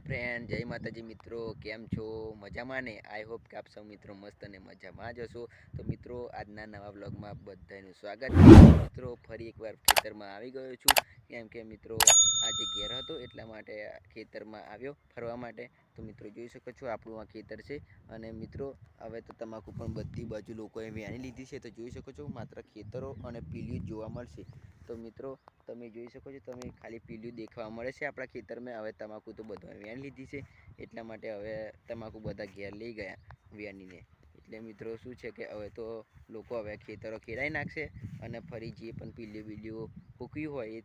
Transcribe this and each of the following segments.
Friend જય માતાજી મિત્રો, કેમ છો? મજામાં ને? આઈ હોપ કે આપ સૌ મિત્રો મસ્ત અને મજામાં જ હશો. તો મિત્રો, આજના નવા બ્લોગમાં બધાનું સ્વાગત મિત્રો, ફરી એકવાર ખેતરમાં આવી ગયો છું. કેમ કે મિત્રો, આજે ઘેર હતો, એટલા માટે ખેતરમાં આવ્યો ફરવા માટે. તો મિત્રો, જોઈ શકો છો, આપણું આ ખેતર છે. અને મિત્રો, હવે તો તમાકુ પણ બધી બાજુ લોકોએ વ્યાણી લીધી છે. તો જોઈ શકો છો, માત્ર ખેતરો અને પીલીઓ જોવા મળશે. તો મિત્રો, તમે જોઈ શકો છો, તમે ખાલી પીલું દેખવા મળે છે આપણા ખેતરમાં. હવે તમાકુ તો બધા વેણ લીધી છે, એટલા માટે હવે તમાકુ બધા ઘેર લઈ ગયા વેણીને. એટલે મિત્રો, શું છે કે હવે તો લોકો હવે ખેતરો ખેડાઈ નાખશે અને ફરી જે પણ પીલીઓ બીલીઓ ફૂક્યું હોય એ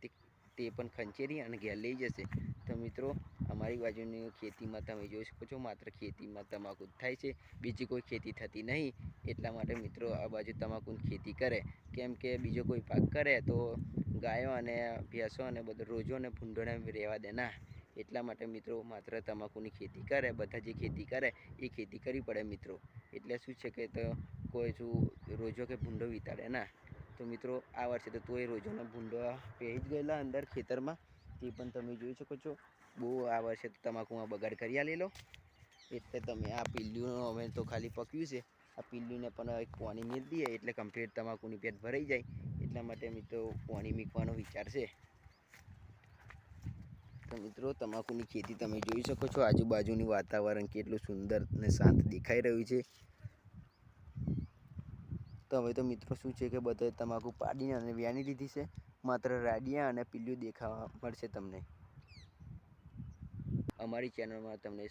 તે પણ ખંચેરી અને ઘેર લઈ જશે. તો મિત્રો, અમારી બાજુની ખેતીમાં તમે જોઈ શકો છો, માત્ર ખેતીમાં તમાકુ થાય છે. બીજી કોઈ ખેતી થતી નહીં. એટલા માટે મિત્રો, આ બાજુ તમાકુની ખેતી કરે. કેમ કે બીજો કોઈ પાક કરે તો ગાયો અને ભેંસો અને બધો રોજો અને ભૂંડોને રહેવા દે ના. એટલા માટે મિત્રો, માત્ર તમાકુની ખેતી કરે, બધા જે ખેતી કરે એ ખેતી કરવી પડે મિત્રો. એટલે શું છે કે તો કોઈ શું રોજો કે ભૂંડો વિતાડે ના. તો મિત્રો, આ વર્ષે તો તોય રોજોનો ભૂંડો પહેરી જ ગયેલા અંદર ખેતરમાં. તે પણ તમે જોઈ શકો છો. બહુ આ વર્ષે તો તમાકુમાં બગાડ કરી આલેલો. એટલે તમે આ પીલ્યુંનો અમે તો ખાલી પક્યું છે. આ પીલ્યુંને પણ એક પાણી મેળ દઈએ એટલે કમ્પ્લીટ તમાકુની પેટ ભરાઈ જાય. એટલા માટે મિત્રો પાણી મીકવાનો વિચાર છે. તો મિત્રો, તમાકુની ખેતી તમે જોઈ શકો છો. આજુબાજુનું વાતાવરણ કેટલું સુંદર અને શાંત દેખાઈ રહ્યું છે. તો હવે તો મિત્રો શું છે કે બધાએ તમાકુ પાડીને અને વ્યાની લીધી છે. માત્ર રાડિયા અને પીલ્યું દેખાવા મળશે તમને. અમારી ચેનલમાં તમને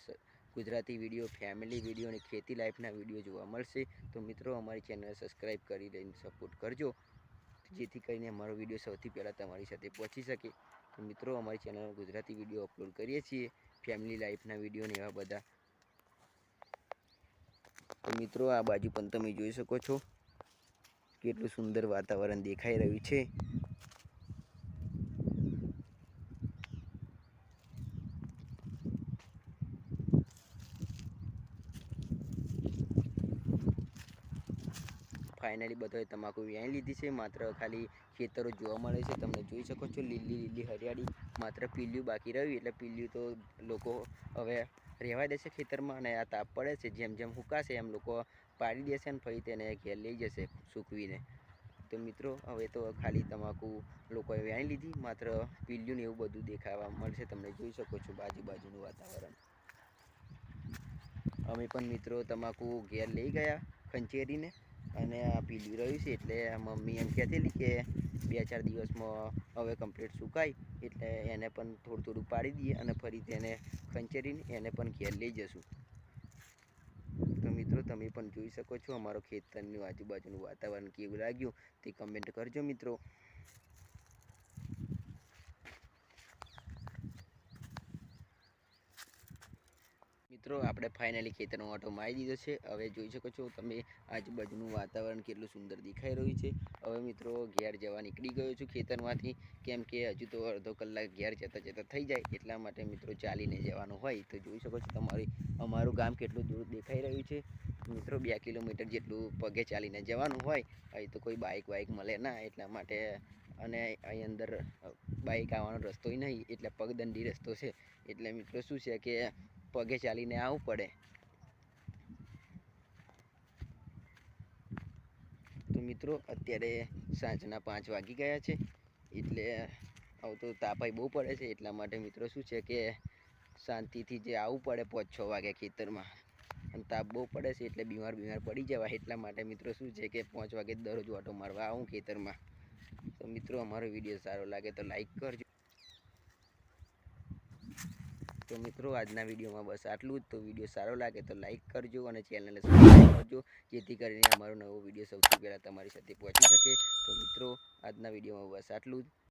ગુજરાતી વીડિયો, ફેમિલી વીડિયો અને ખેતી લાઈફના વીડિયો જોવા મળશે. તો મિત્રો અમારી ચેનલ સબસ્ક્રાઈબ કરી લઈને સપોર્ટ કરજો. જેથી કરીને અમારો વીડિયો સૌથી પહેલાં તમારી સાથે પહોંચી શકે. તો મિત્રો અમારી ચેનલમાં ગુજરાતી વીડિયો અપલોડ કરીએ છીએ. ફેમિલી લાઈફના વિડીયોને એવા બધા. તો મિત્રો આ બાજુ પણ તમે જોઈ શકો છો. કેટલું સુંદર વાતાવરણ દેખાઈ રહ્યું છે. ફાઇનલી બધાએ તમાકુ વ્યાઈ લીધી છે. માત્ર ખાલી ખેતરો જોવા મળે છે. તમે જોઈ શકો છો, લીલી લીલી હરિયાળી માત્ર પીલ્યું બાકી રહ્યું. એટલે પીલ્યું તો લોકો હવે રહેવા દેશે ખેતરમાં અને આ તાપ પડે છે. જેમ જેમ હુકાશે એમ લોકો પાડી દેશે ને ફરી તેને ઘેર લઈ જશે સૂકવીને. તો મિત્રો, હવે તો ખાલી તમાકુ લોકોએ વ્યાણી લીધી. માત્ર પીલ્યું ને એવું બધું દેખાવા મળશે. તમને જોઈ શકો છો બાજુબાજુનું વાતાવરણ. અમે પણ મિત્રો તમાકુ ઘેર લઈ ગયા ખંચેરીને. અને આ પીલ્યું રહ્યું છે એટલે મમ્મી એમ કહેતી કે બે ચાર દિવસમાં હવે કમ્પ્લીટ સુકાય, એટલે એને પણ થોડું થોડું પાડી દઈએ અને ફરી તેને ખંચેરીને એને પણ ઘેર લઈ જશું. તો મિત્રો તમે પણ જોઈ શકો છો અમારો ખેતરનું આજુબાજુનું વાતાવરણ કેવું લાગ્યું તે કમેન્ટ કરજો મિત્રો. મિત્રો, આપણે ફાઇનલી ખેતરનો ઓટો મારી દીધો છે. હવે જોઈ શકો છો, તમે આજુબાજુનું વાતાવરણ કેટલું સુંદર દેખાઈ રહ્યું છે. હવે મિત્રો, ઘેર જવા નીકળી ગયો છું ખેતરમાંથી. કેમ કે હજુ તો અડધો કલાક ઘેર જતાં જતાં થઈ જાય, એટલા માટે મિત્રો ચાલીને જવાનું હોય. તો જોઈ શકો છો તમારી, અમારું ગામ કેટલું દૂર દેખાઈ રહ્યું છે. મિત્રો, બે કિલોમીટર જેટલું પગે ચાલીને જવાનું હોય. અહીં તો કોઈ બાઇક વાઇક મળે ના, એટલા માટે અને અહીં અંદર બાઇક આવવાનો રસ્તોય નહીં, એટલે પગદંડી રસ્તો છે. એટલે મિત્રો, શું છે કે પગે ચાલીને આવવું પડે. તો મિત્રો, અત્યારે સાંજના પાંચ વાગી ગયા છે. એટલે આવું તો તાપાઈ બહુ પડે છે. એટલા માટે મિત્રો શું છે કે શાંતિથી જે આવવું પડે પાંચ છ વાગે ખેતરમાં. અને તાપ બહુ પડે છે એટલે બીમાર બીમાર પડી જવાય. એટલા માટે મિત્રો શું છે કે પાંચ વાગે દરરોજ ઓટો મારવા આવું ખેતરમાં. તો મિત્રો, અમારો વીડિયો સારો લાગે તો લાઈક કરજો. તો મિત્રો, આજના વિડીયોમાં બસ આટલું જ. તો વીડિયો સારો લાગે તો લાઈક કરજો અને ચેનલને સબસ્ક્રાઈબ કરજો, જેથી કરીને અમારો નવો વીડિયો સૌથી પહેલાં તમારી સાથે પહોંચી શકે. તો મિત્રો, આજના વિડીયોમાં બસ આટલું જ.